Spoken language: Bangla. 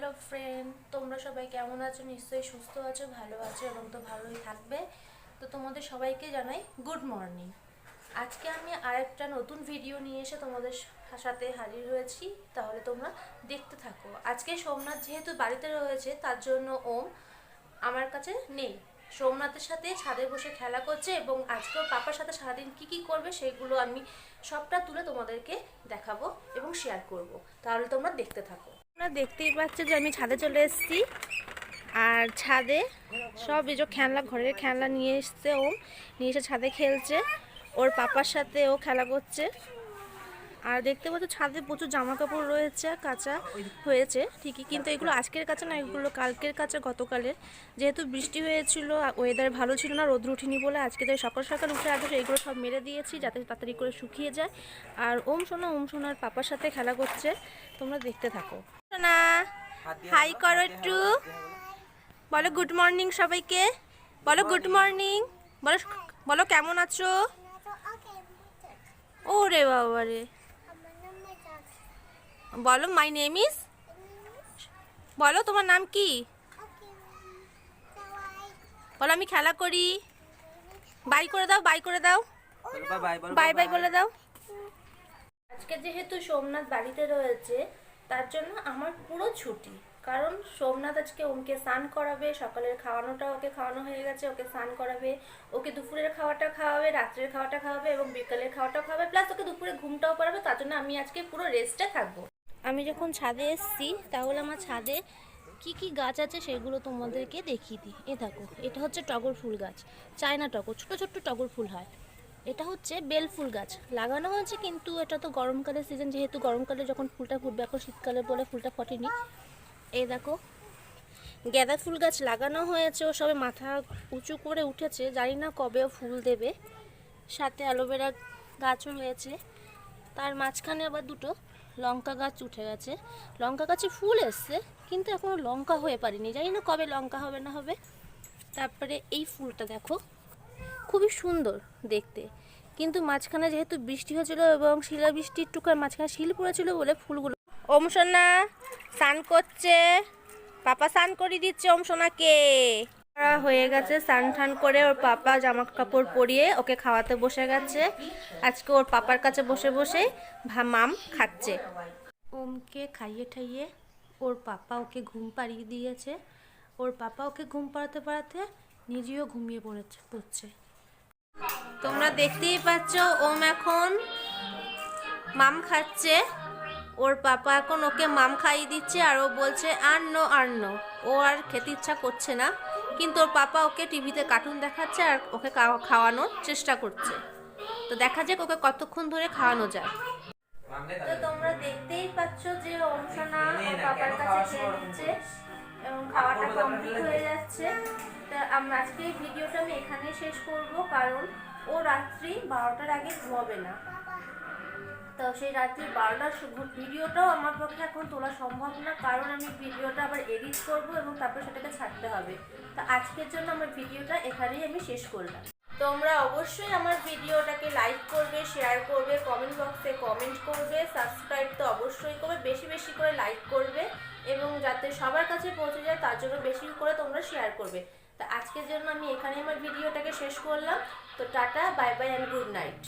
হ্যালো ফ্রেন্ড তোমরা সবাই কেমন আছো? নিশ্চয়ই সুস্থ আছো, ভালো আছো এবং তো ভালোই থাকবে। তো তোমাদের সবাইকে জানাই গুড মর্নিং আজকে আমি আরেকটা নতুন ভিডিও নিয়ে এসে তোমাদের সাথে হাজির হয়েছি। তাহলে তোমরা দেখতে থাকো। আজকে সোমনাথ যেহেতু বাড়িতে রয়েছে, তার জন্য ওম আমার কাছে নেই। সোমনাথের সাথে ছাদে বসে খেলা করছে এবং আজকেও পাপার সাথে সারাদিন কি কি করবে সেগুলো আমি সবটা তুলে তোমাদেরকে দেখাবো এবং শেয়ার করব। তাহলে তোমরা দেখতে থাকো। তোমরা দেখতেই পাচ্ছ যে আমি ছাদে চলে এসেছি। আর ছাদে সব এই যে খেলনা, ঘরের খেলনা নিয়ে এসছে ও নিয়ে এসে ছাদে খেলছে। ওর পাপার সাথে ও খেলা করছে। আর দেখতে পাচ্ছ ছাদে প্রচুর জামা কাপড় রয়েছে কাঁচা হয়েছে ঠিকই কিন্তু এগুলো আজকের কাছে না এগুলো কালকের কাছে গতকালের। যেহেতু বৃষ্টি হয়েছিল ওয়েদার ভালো ছিল না রোদ্র উঠিনি বলে আজকে তাই সকাল সকাল উঠে আগে এগুলো সব মেরে দিয়েছি যাতে তাড়াতাড়ি করে শুকিয়ে যায়। আর ওম সোনা ওম সোনার পাপার সাথে খেলা করছে তোমরা দেখতে থাকো। সোনা হাই করো একটু। বলো গুড মর্নিং সবাইকে। বলো গুড মর্নিং বলো বলো কেমন আছো? ও রে বাবা রে বলো মাই নেম ইজ বলো, তোমার নাম কি? বলো, আমি খেলা করি। বাই করে দাও, বাই করে দাও। বাই বাই বলে দাও। আজকে যেহেতু সোমনাথ বাড়িতে রয়েছে, তার জন্য আমার পুরো ছুটি। কারণ সোমনাথ আজকে ওকে স্নান করাবে, সকালের খাওয়ানোটা ওকে খাওয়ানো হয়ে গেছে, ওকে স্নান করাবে, ওকে দুপুরের খাওয়াটা খাওয়াবে, রাত্রের খাওয়াটা খাওয়াবে এবং বিকালের খাওয়াটা খাওয়াবে, প্লাস ওকে দুপুরে ঘুমটাও করাবে তার জন্য আমি আজকে পুরো রেস্টে থাকব। আমি যখন ছাদে এসেছি, তাহলে আমার ছাদে কি কি গাছ আছে সেগুলো তোমাদেরকে দেখিয়ে দিই। এ দেখো, এটা হচ্ছে টগর ফুল গাছ, চায়না টগর, ছোট ছোট্ট টগর ফুল হয়। এটা হচ্ছে বেল ফুল গাছ, লাগানো হয়েছে কিন্তু এটা তো গরমকালের সিজন যেহেতু গরমকালে যখন ফুলটা ফুটবে, এখন শীতকালে বলে ফুলটা ফটেনি। এই দেখো গাঁদা ফুল গাছ লাগানো হয়েছে, ও সবে মাথা উঁচু করে উঠেছে, জানি না কবে ফুল দেবে। সাথে অ্যালোভেরা গাছও রয়েছে তার মাঝখানে আবার দুটো লঙ্কা গাছ উঠে গেছে। লঙ্কা গাছে ফুল এসছে, কিন্তু এখনও লঙ্কা হয়ে পারিনি জানি না কবে লঙ্কা হবে না হবে। তারপরে এই ফুলটা দেখো, খুবই সুন্দর দেখতে। কিন্তু মাঝখানে যেহেতু বৃষ্টি হয়েছিল এবং শিলা বৃষ্টির টুকার মাঝখানে শিল পড়েছিল বলে ফুলগুলো ওম সোনা, স্নান করছে। পাপা স্নান করে দিচ্ছে ওম সোনাকে। হয়ে গেছে, স্নান টান করে ওর পাপা জামা কাপড় পরিয়ে ওকে খাওয়াতে বসে গেছে। আজকে ওর পাপার কাছে বসে বসে মাম খাচ্ছে। ওমকে খাইয়ে ঠাইয়ে ওর পাপা ওকে ঘুম পাড়িয়ে দিয়েছে। ওর পাপা ওকে ঘুম পাড়াতে পাড়াতে নিজেও ঘুমিয়ে পড়েছে পড়ছে। তোমরা দেখতেই পাচ্ছ, ওম এখন মাম খাচ্ছে। ওর পাপা এখন ওকে মাম খাইয়ে দিচ্ছে আর ও বলছে, আর নো আর নো। ও আর খেতে ইচ্ছা করছে না। কিন্তু ওর পাপা ওকে টিভিতে কার্টুন দেখাচ্ছে আর ওকে খাওয়ানোর চেষ্টা করছে। তো দেখা যাক ওকে কতক্ষণ ধরে খাওয়ানো যায়। তো তোমরা দেখতেই পাচ্ছ যে অংশনা ওর পাপার কাছে খেয়ে নিচ্ছে এবং খাওয়াটা কমপ্লিট হয়ে যাচ্ছে। তা আমরা আজকে এই ভিডিওটা আমি এখানেই শেষ করব কারণ ও রাত্রি বারোটার আগে ঘুমাবে না। তো সেই রাত্রি বারোটার ভিডিওটাও আমার পক্ষে এখন তোলা সম্ভব না, কারণ আমি ভিডিওটা আবার এডিট করব এবং তারপর সেটাকে ছাড়তে হবে। তো আজকের জন্য আমার ভিডিওটা এখানেই আমি শেষ করলাম। তোমরা অবশ্যই আমার ভিডিওটাকে লাইক করবে শেয়ার করবে কমেন্ট বক্সে কমেন্ট করবে সাবস্ক্রাইব তো অবশ্যই করবে, বেশি বেশি করে লাইক করবে এবং যাতে সবার কাছে পৌঁছে যায়, তার জন্য বেশি করে তোমরা শেয়ার করবে। তা আজকের জন্য আমি এখানে আমার ভিডিওটাকে শেষ করলাম। তো tata bye bye and good night